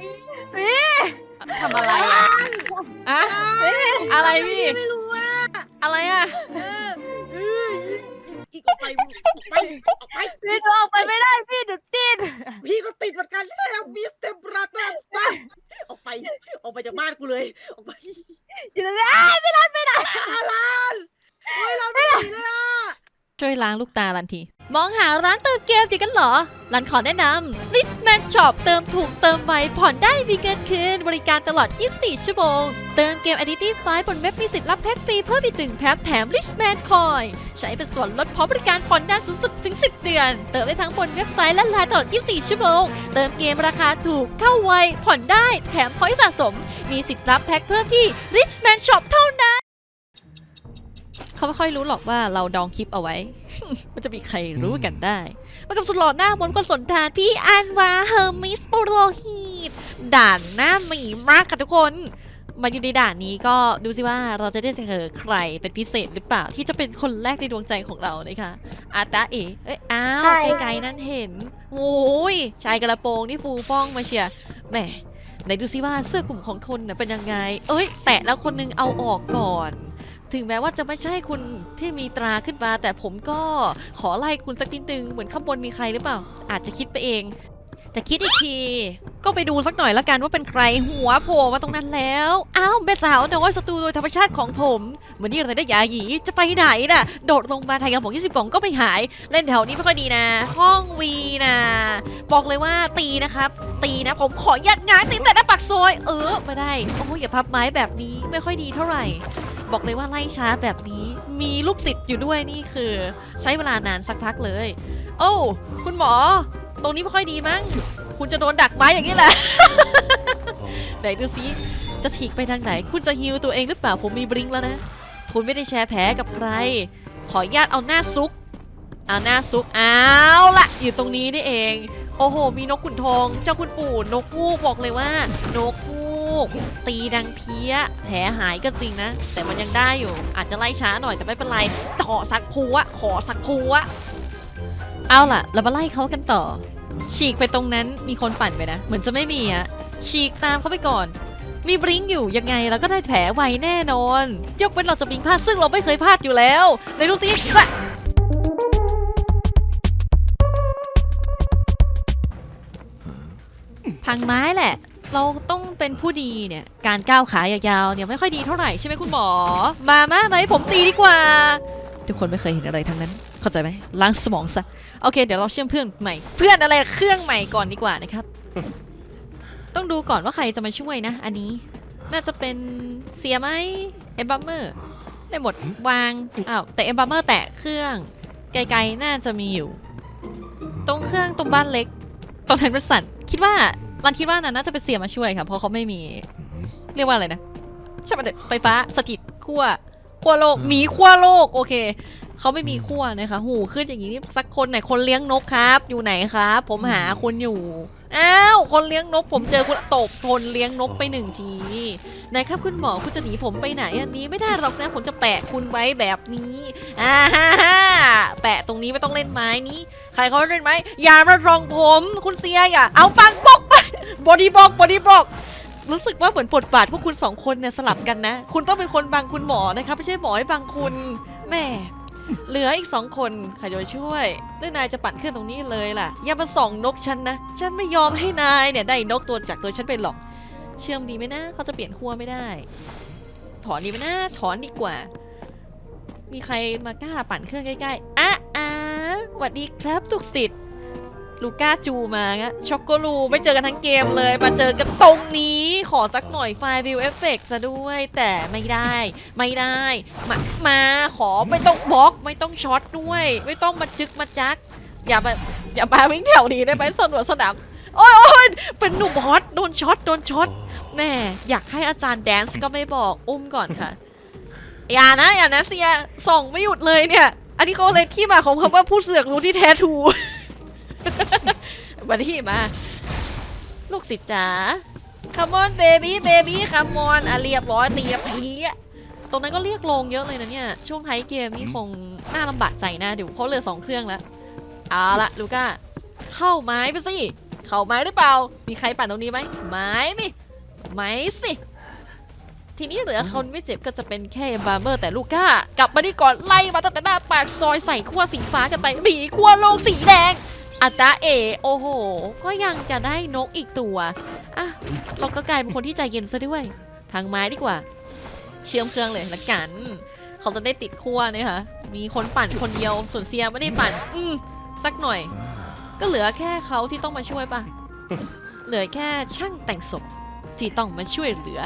พี่ทำอะไรอะอะอะไรพี่ ไม่รู้ว่าอะไรอะเออเอออีกออกไปออกไปออกไปพี่หนูออกไปไม่ได้พี่หนูติดพี่ก็ติดเหมือนกันแล้วมิสเตอร์บราเตอร์ออกไปออกไปจากบ้านกูเลย ออกไปอยู่ตรงนี้ไม่ได้ไม่ได้อาลานเฮ้ยเราไม่ดีเลยอะช่วยล้างลูกตาลันที มองหาร้านเติมเกมดีกันเหรอรันขอแนะนำ Listman Shop เติมถูกเติมไวผ่อนได้มีเงินคืน บริการตลอด 24 ชั่วโมง เติมเกม Identity 5บนเว็บมีสิทธิ์รับแพ็กฟรีเพิ่มอีกตึงแพ็คแถม Listman Coin ใช้เป็นส่วนลดพร้อมบริการผ่อนนานสูงสุดถึง 10 เดือน เติมได้ทั้งบนเว็บไซต์และไลน์ตลอด 24 ชั่วโมง เติมเกมราคาถูกเข้าไวผ่อนได้แถมพอยต์สะสม มีสิทธิ์รับแพ็คเพิ่มที่ Listman Shop เท่านั้น เขาไม่ค่อยรู้หรอกว่าเราดองคลิปเอาไว้ มันจะมีใครรู้กันได้มากับสุดหล่อหน้ามนต์คนสนทานพี่อันวาเฮอร์มิสโปโรฮีตด่านหน้าหมีมากค่ะทุกคน มาอยู่ในด่านนี้ก็ดูสิว่าเราจะได้เจอใครเป็นพิเศษหรือเปล่าที่จะเป็นคนแรกในดวงใจของเรานะคะอาตาเอ๋เอ้ยอ้าวใช่ไกลๆนั่นเห็นโอ้ยชายกระโปรงนี่ฟูฟ่องมาเชียร์แหมไหนดูสิว่าเสื้อกลุ่มของทนน่ะเป็นยังไง เอ้ย แตะแล้วคนนึงเอาออกก่อน ถึงแม้ว่าจะไม่ใช่คุณที่มีตราขึ้นมา แต่ผมก็ขอไล่คุณสักนิดนึงเหมือนข้างบนมีใครหรือเปล่า อาจจะคิดไปเอง แต่คิดอีกที ก็ไปดูสักหน่อยละกันว่าเป็นใครหัวโผล่มาตรงนั้นแล้วอ้าวแม่สาวน้อยศัตรูโดยธรรมชาติของผมเหมือนนี่อะไรได้ยาหยีจะไปไหนน่ะ โดดลงมาไทยกับผม20กล่องก็ไม่หาย เล่นแถวนี้ไม่ค่อยดีนะ ห้องวีนะบอกเลยว่าตีนะครับ ตีนะผมขอยัดงานตีแต่หน้าปากซอย เออไม่ได้โอ้ยอย่าพับไม้แบบนี้ไม่ค่อยดีเท่าไหร่ บอกเลยว่าไล่ช้าแบบนี้มีลูกศิษย์อยู่ด้วยนี่คือ ใช้เวลานานสักพักเลย โอ้คุณหมอ ตรงนี้ไม่ค่อยดีมั้งคุณจะโดนดักไม้อย่างนี้แหละ ไหนดูซิจะฉีกไปทางไหน คุณจะฮิวตัวเองหรือเปล่าผมมีบริงแล้วนะคุณไม่ได้แชร์แผลกับใคร ขออนุญาตเอาหน้าซุก เอาหน้าซุกเอาละอยู่ตรงนี้นี่เอง โอ้โห มีนกขุนทอง เจ้าคุณปู่นกฮูกบอกเลยว่า นกฮ ก ตีดังเพี้ย แผลหายก็จริงนะ แต่มันยังได้อยู่ อาจจะไล่ช้าหน่อยแต่ไม่เป็นไรขอสักพัวขอสักพัวเอาล่ะ เรามาไล่เขากันต่อ ฉีกไปตรงนั้นมีคนปั่นไปนะ เหมือนจะไม่มีอะฉีกตามเขาไปก่อน มีบลิงอยู่ยังไงเราก็ได้แผลไวแน่นอน ยกเว้นเราจะบลิงพลาดซึ่งเราไม่เคยพลาดอยู่แล้วไหนดูสิพังไม้แหละ เราต้องเป็นผู้ดีเนี่ย การก้าวขายาวๆเนี่ยไม่ค่อยดีเท่าไหร่ใช่ไหมคุณหมอ มามาไหมาให้ผมตีดีกว่า ทุกคนไม่เคยเห็นอะไรทั้งนั้น เข้าใจไหมล้างสมองซะ โอเค เดี๋ยวเราเชื่อมเพื่อนใหม่ เพื่อนอะไรเครื่องใหม่ก่อนดีกว่านะครับ ต้องดูก่อนว่าใครจะมาช่วยนะ อันนี้ น่าจะเป็นเสียไหมเอมบัมเมอร์ได้หมดวาง อ้าว แต่เอมบัมเมอร์แตะเครื่อง ไกลๆ น่าจะมีอยู่ ตรงเครื่องตรงบ้านเล็ก ตรงนั้นเป็นสันคิดว่า รันคิดว่าน่าจะเป็นเสียมาช่วยค่ะ เพราะเขาไม่มี เรียกว่าอะไรนะใช่ไหมไฟฟ้าสถิตขั้วขั้วโลกหมีขั้วโลกโอเคเขาไม่มีขั้วนะคะหูขึ้นอย่างนี้นี่สักคนไหนคนเลี้ยงนกครับ อยู่ไหนครับ ผมหาคุณอยู่อ้าวคนเลี้ยงนกผมเจอคุณตบคนเลี้ยงนกไปหนึ่งทีไหนครับคุณหมอคุณจะหนีผมไปไหนอันนี้ไม่ได้หรอกนะผมจะแปะคุณไว้แบบนี้อ่าฮ่าฮ่าแปะตรงนี้ไม่ต้องเล่นไม้นี้ ใครเขาเล่นไม้อย่ามารองผม คุณเสียอย่าเอาปังปกไป บอดี้บล็อกบอดี้บล็อกรู้สึกว่าเหมือนบทบาทพวกคุณสองคนเนี่ยสลับกันนะ คุณต้องเป็นคนบังคุณหมอนะครับไม่ใช่หมอให้บังคุณแม่เหลืออีกสองคนใครจะไปช่วยเรื่องนายจะปั่นเครื่องตรงนี้เลยล่ะ อย่ามาส่องนกฉันนะ ฉันไม่ยอมให้นายเนี่ยได้นกตัวจากตัวฉันไปหรอก เชื่อมดีไหมนะเขาจะเปลี่ยนขั้วไม่ได้ ถอนดีไหมนะถอนดีกว่า มีใครมากล้าปั่นเครื่องใกล้ๆอะอะหวัดดีครับทุกสิทธิ์ ลูก้าจูมางะช็อกโกลูไม่เจอกันทั้งเกมเลย มาเจอกันตรงนี้ขอสักหน่อยไฟล์วิวเอฟเฟกซะด้วยแต่ไม่ได้ไม่ได้ มามาขอไม่ต้องบล็อกไม่ต้องช็อตด้วย ไม่ต้องมาจึกมาจัก อย่ามาอย่ามาวิ่งแถวนี้ได้ไหมสนวนสนามโอ้ยโอ้ยเป็นหนุ่มฮอตโดนช็อตโดนช็อตแม่อยากให้อาจารย์แดนซ์ก็ไม่บอกอุ้มก่อนค่ะอย่านะอย่านะเสียส่องไม่หยุดเลยเนี่ย อันนี้เขาเลยที่มาของคำว่าผู้เสือกรู้ที่แท้ทู มาที่มา ลูกศิษย์จ๋า come on baby baby come on อะเรียบร้อยตีกับพีอะตรงนั้นก็เรียกลงเยอะเลยนะเนี่ย ช่วงท้ายเกมนี่คงน่าลำบากใจนะเดี๋ยวเขาเหลือสองเครื่องแล้วเอาละลูก้าเข้าไม้ไปสิเข้าไม้หรือเปล่า มีใครปั่นตรงนี้ไหมไม้มิไม้สิทีนี้เหลือคนไม่เจ็บก็จะเป็นแค่บาร์เมอร์แต่ลูก้ากลับมานี่ก่อนไล่มาตั้งแต่หน้าปากซอยใส่ขั้วสีฟ้ากันไปหมีขั้วโลงสีแดง อัตราเอ โอ้โห ก็ยังจะได้นกอีกตัว อะ เราก็กลายเป็นคนที่ใจเย็นซะด้วย ทางไม้ดีกว่า เชื่อมเครื่องเลยละกัน เขาจะได้ติดขั้วเนี่ยค่ะมีคนปั่นคนเดียวส่วนเซียไม่ได้ปั่น อืมสักหน่อย ก็เหลือแค่เขาที่ต้องมาช่วยป่ะ เหลือแค่ช่างแต่งศพที่ต้องมาช่วยเหลือ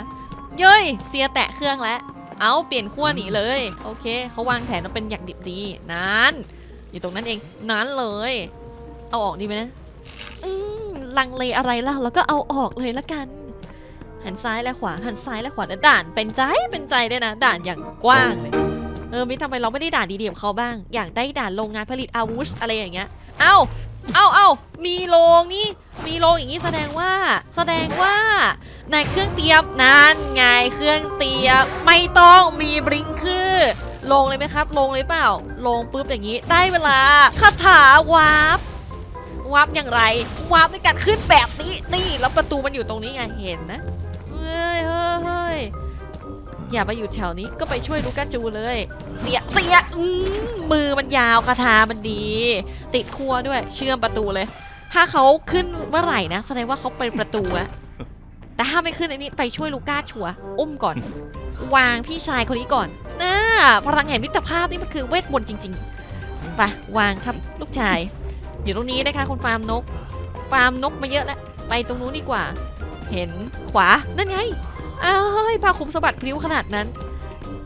เย้ย เสียแตะเครื่องแล้ว เอาเปลี่ยนขั้วหนีเลย โอเค เขาวางแผนมาเป็นอย่างดิบดี นั้น อยู่ตรงนั้นเอง นั้นเลย เอาออกดีไหมนะอืมลังเลอะไรล่ะแล้วก็เอาออกเลยละกัน หันซ้ายและขวาหันซ้ายและขวาแล้วด่านเป็นใจเป็นใจด้วยนะ ด่านอย่างกว้างเลยเออมิทำไมเราไม่ได้ด่านดีๆกับเขาบ้าง อยากได้ด่านโรงงานผลิตอาวุธอะไรอย่างเงี้ย เอ้า เอ้าเอ้ามีโรงนี่ มีโรงอย่างนี้แสดงว่า แสดงว่า ในเครื่องเตรียมนั่นไงเครื่องเตรียมไม่ต้องมีบลิงคือลงเลยไหมครับ ลงเลยเปล่า ลงปุ๊บอย่างนี้ ได้เวลาคาถาวาร์ป วาร์ปอย่างไรวาร์ปด้วยการขึ้นแบบนี้นี่แล้วประตูมันอยู่ตรงนี้ไงเห็นนะเฮ้ยเฮ้ยเฮ้ยอย่าไปอยู่แถวนี้ก็ไปช่วยลูกาจูเลย เสียเสียอืมมือมันยาวคาถามันดี ติดขั้วด้วยเชื่อมประตูเลย ถ้าเขาขึ้นเมื่อไหร่นะแสดงว่าเขาเป็นประตูอะแต่ถ้าไม่ขึ้นอันนี้ไปช่วยลูก้าชัวอุ้มก่อน วางพี่ชายคนนี้ก่อนน่าพลังแห่งมิตรภาพนี่มันคือเวทมนต์จริงๆไปวางครับลูกชาย อยู่ตรงนี้นะคะคุณฟาร์มนก ฟาร์มนกมาเยอะแล้วไปตรงนู้นดีกว่า เห็นขวานั่นไงอ้าวเฮ้ยพาคุมสะบัดพลิ้วขนาดนั้น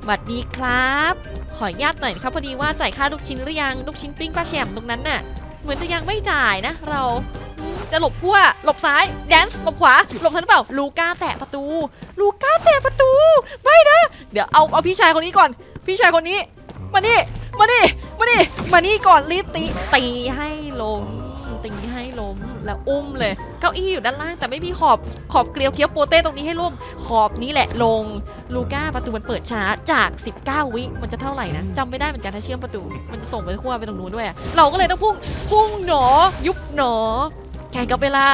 บัดดีครับ ขออนุญาตหน่อยครับพอดีว่าจ่ายค่าลูกชิ้นหรือยังลูกชิ้นปิ้งปลาแฉมตรงนั้นน่ะ เหมือนจะยังไม่จ่ายนะ เราจะหลบพั่วหลบซ้ายแดนซ์หลบขวาหลบทันหรือเปล่า ลูก้าแตะประตู ลูก้าแตะประตู ไม่นะ เดี๋ยวเอาเอาพี่ชายคนนี้ก่อน พี่ชายคนนี้ มานี่ มานี่มานี่มานี่ก่อนรีบตีตีให้ล้มตีให้ล้มแล้วอุ้มเลย เก้าอี้อยู่ด้านล่างแต่ไม่มีขอบขอบเกลียวเคี้ยวโปเต้ตรงนี้ให้ร่วมขอบนี้แหละลงลูก้าประตูมันเปิดช้าจาก 19 วิมันจะเท่าไหร่นะจำไม่ได้เหมือนกันถ้าเชื่อมประตู มันจะส่งไปขั้วไปตรงนู้นด้วยอะเราก็เลยต้องพุ่งพุ่งหนอ ยุบหนอแข่งกับเวลา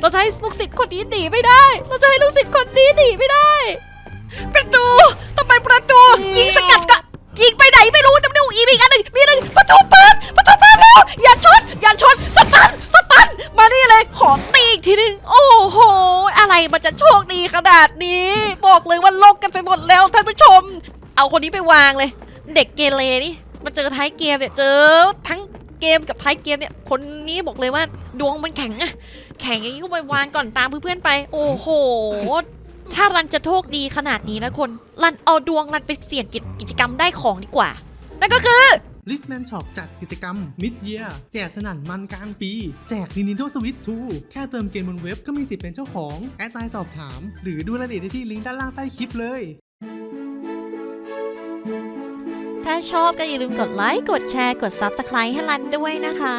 เราจะให้ลูกศิษย์คนนี้หนีไม่ได้ เราจะให้ลูกศิษย์คนนี้หนีไม่ได้ ประตูต้องเป็นประตูยิงสกัดก็ ยิงไปไหนไม่รู้แต่ไม่รู้อีกอีกอันหนึ่งมีหนึ่งประตูเปิดประตูเปิดแล้วอย่าชนอย่าชนสตันสตันมานี่เลยขอตีอีกทีหนึงโอ้โห อะไรมันจะโชคดีขนาดนี้ บอกเลยว่าโลกกันไปหมดแล้วท่านผู้ชม เอาคนนี้ไปวางเลย เด็กเกเรนี่มาเจอท้ายเกมเนี่ยเจอทั้งเกมกับท้ายเกมเนี่ยคนนี้บอกเลยว่าดวงมันแข็งอะแข็งอย่างนี้ก็ไปวางก่อนตามเพื่อนๆไป โอ้โห ถ้ารันจะโชคดีขนาดนี้นะคน รันเอาดวงรันไปเสี่ยงกิจกิจกรรมได้ของดีกว่า นั่นก็คือลิสแมนช็อปจัดกิจกรรม Mid Year แจกสนั่นมันกลางปี แจก Nintendo Switch 2 แค่เติมเกมบนเว็บก็มีสิทธิ์เป็นเจ้าของ แอดไลน์สอบถาม หรือดูรายละเอียดได้ที่ลิงก์ด้านล่างใต้คลิปเลย ถ้าชอบก็อย่าลืมกดไลค์ กดแชร์ กด Subscribe ให้รันด้วยนะคะ